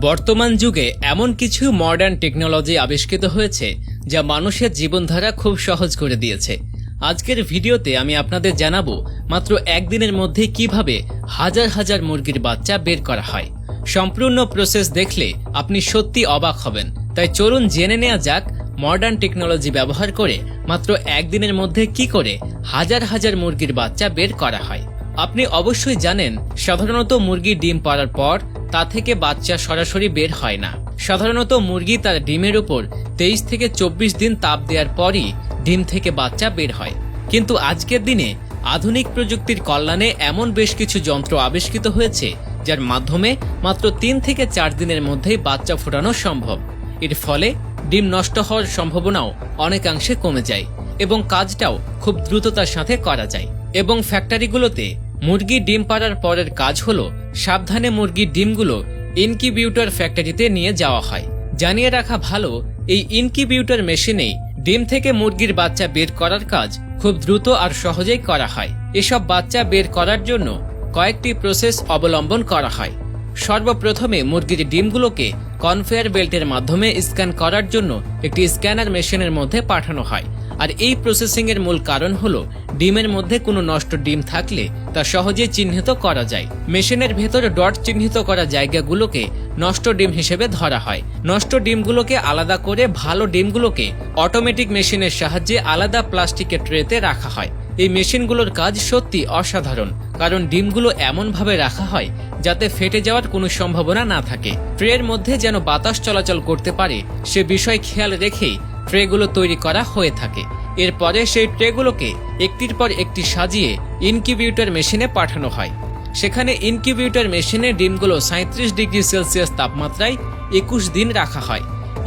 বর্তমান যুগে এমন কিছু মডার্ন টেকনোলজি আবিষ্কৃত হয়েছে যা মানুষের জীবনধারা খুব সহজ করে দিয়েছে। আজকের ভিডিওতে আমি আপনাদের জানাব মাত্র একদিনের মধ্যে কীভাবে হাজার হাজার মুরগির বাচ্চা বের করা হয়। সম্পূর্ণ প্রসেস দেখলে আপনি সত্যি অবাক হবেন। তাই চলুন জেনে নেওয়া যাক মডার্ন টেকনোলজি ব্যবহার করে মাত্র একদিনের মধ্যে কি করে হাজার হাজার মুরগির বাচ্চা বের করা হয়। আপনি অবশ্যই জানেন, সাধারণত মুরগি ডিম পাড়ার পর তা থেকে বাচ্চা সরাসরি বের হয় না। সাধারণত মুরগি তার ডিমের উপর তেইশ থেকে চব্বিশ দিন তাপ দেওয়ার পরই ডিম থেকে বাচ্চা বের হয়। কিন্তু আজকের দিনে আধুনিক প্রযুক্তির কল্যাণে এমন বেশ কিছু যন্ত্র আবিষ্কৃত হয়েছে, যার মাধ্যমে মাত্র তিন থেকে চার দিনের মধ্যেই বাচ্চা ফোটানো সম্ভব। এর ফলে ডিম নষ্ট হওয়ার সম্ভাবনাও অনেকাংশে কমে যায় এবং কাজটাও খুব দ্রুততার সাথে করা যায়। এবং ফ্যাক্টরিগুলোতে মুরগি ডিম পাড়ার পরের কাজ হলো সাবধানে মুরগির ডিমগুলো ইনকিউবিউটার ফ্যাক্টরিতে নিয়ে যাওয়া হয়। জানিয়ে রাখা ভালো, এই ইনকিউবিউটার মেশিনেই ডিম থেকে মুরগির বাচ্চা বের করার কাজ খুব দ্রুত আর সহজেই করা হয়। এসব বাচ্চা বের করার জন্য কয়েকটি প্রসেস অবলম্বন করা হয়। সর্বপ্রথমে মুরগির ডিমগুলোকে কনভেয়ার বেল্টের মাধ্যমে স্ক্যান করার জন্য একটি স্ক্যানার মেশিনের মধ্যে পাঠানো হয়। আর এই প্রসেসিং এর মূল কারণ হলো, ডিমের মধ্যে কোনো নষ্ট ডিম থাকলে তা সহজে চিহ্নিত করা যায়। মেশিনের ভেতরে ডট চিহ্নিত করা জায়গাগুলোকে নষ্ট ডিম হিসেবে ধরা হয়। নষ্ট ডিমগুলোকে আলাদা করে ভালো ডিমগুলোকে অটোমেটিক মেশিনের সাহায্যে আলাদা প্লাস্টিকের ট্রেতে রাখা হয়। এই মেশিনগুলোর কাজ সত্যি অসাধারণ, কারণ ডিমগুলো এমনভাবে রাখা হয় যাতে ফেটে যাওয়ার কোনো সম্ভাবনা না থাকে। ট্রের মধ্যে যেন বাতাস চলাচল করতে পারে, সে বিষয় খেয়াল রেখেই ট্রেগুলো তৈরি করা হয়ে থাকে। এরপরে সেই ট্রেগুলোকে একটির পর একটি সাজিয়ে ইনকিউবিউটার মেশিনে পাঠানো হয়। সেখানে ইনকিউবিউটার মেশিনে ডিমগুলো সাঁত্রিশ ডিগ্রি সেলসিয়াস তাপমাত্রায় একুশ দিন রাখা হয়।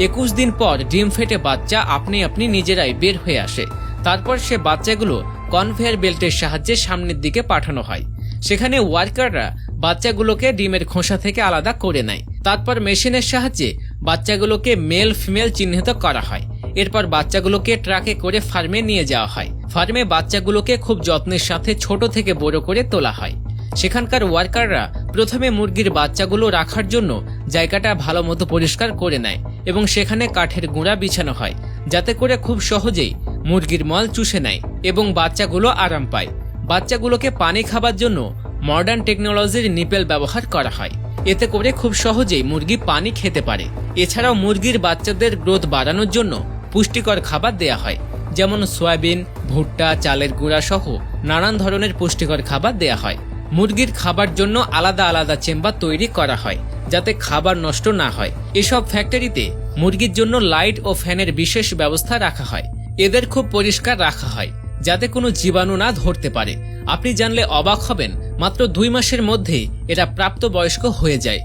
একুশ দিন পর ডিম ফেটে বাচ্চা আপনি আপনি নিজেরাই বের হয়ে আসে। তারপর সে বাচ্চাগুলো কনভেয়ার বেল্টের সাহায্যে সামনের দিকে পাঠানো হয়। সেখানে ওয়ার্কাররা বাচ্চাগুলোকে ডিমের খোসা থেকে আলাদা করে নেয়। তারপর মেশিনের সাহায্যে বাচ্চাগুলোকে মেল ফিমেল চিহ্নিত করা হয়। এরপর বাচ্চাগুলোকে ট্রাকে করে ফার্মে নিয়ে যাওয়া হয়। ফার্মে বাচ্চাগুলোকে খুব যত্নের সাথে ছোট থেকে বড় করে তোলা হয়। সেখানকার ওয়ার্কাররা প্রথমে মুরগির বাচ্চাগুলো রাখার জন্য জায়গাটা ভালো মতো পরিষ্কার করে নেয় এবং সেখানে কাঠের গুঁড়া বিছানো হয়, যাতে করে খুব সহজেই মুরগির মল চুষে নেয় এবং বাচ্চাগুলো আরাম পায়। বাচ্চাগুলোকে পানি খাবার জন্য মডার্ন টেকনোলজির নিপেল ব্যবহার করা হয়। এতে করে খুব সহজেই মুরগি পানি খেতে পারে। এছাড়াও মুরগির বাচ্চাদের গ্রোথ বাড়ানোর জন্য পুষ্টিকর খাবার দেয়া হয়, যেমন সয়াবিন, ভুট্টা, চালের গুঁড়া সহ নানান ধরনের পুষ্টিকর খাবার দেয়া হয়। মুরগির খাবার জন্য আলাদা আলাদা চেম্বার তৈরি করা হয়, যাতে খাবার নষ্ট না হয়। এসব ফ্যাক্টরিতে মুরগির জন্য লাইট ও ফ্যানের বিশেষ ব্যবস্থা রাখা হয়। এদের খুব পরিষ্কার রাখা হয়, যাতে কোনো জীবাণু না ধরতে পারে। আপনি জানলে অবাক হবেন, মাত্র দুই মাসের মধ্যে এরা প্রাপ্তবয়স্ক হয়ে যায়।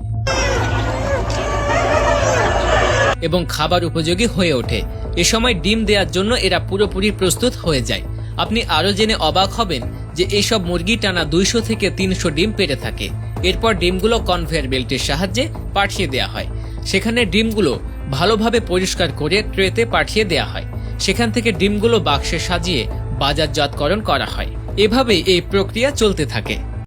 এবং খাবার উপযোগী হয়ে ওঠে। এ সময় ডিম দেওয়ার জন্য এরা পুরোপুরি প্রস্তুত হয়ে যায়। আপনি আরও জেনে অবাক হবেন যে এইসব মুরগি টানা দুইশো থেকে তিনশো ডিম পেড়ে থাকে। এরপর ডিমগুলো কনভেয়ার বেল্টের সাহায্যে পাঠিয়ে দেওয়া হয়। সেখানে ডিমগুলো ভালোভাবে পরিষ্কার করে ট্রেতে পাঠিয়ে দেওয়া হয়। সেখান থেকে ডিমগুলো বাক্সে সাজিয়ে বাজারজাতকরণ করা হয়। এভাবেই এই প্রক্রিয়া চলতে থাকে।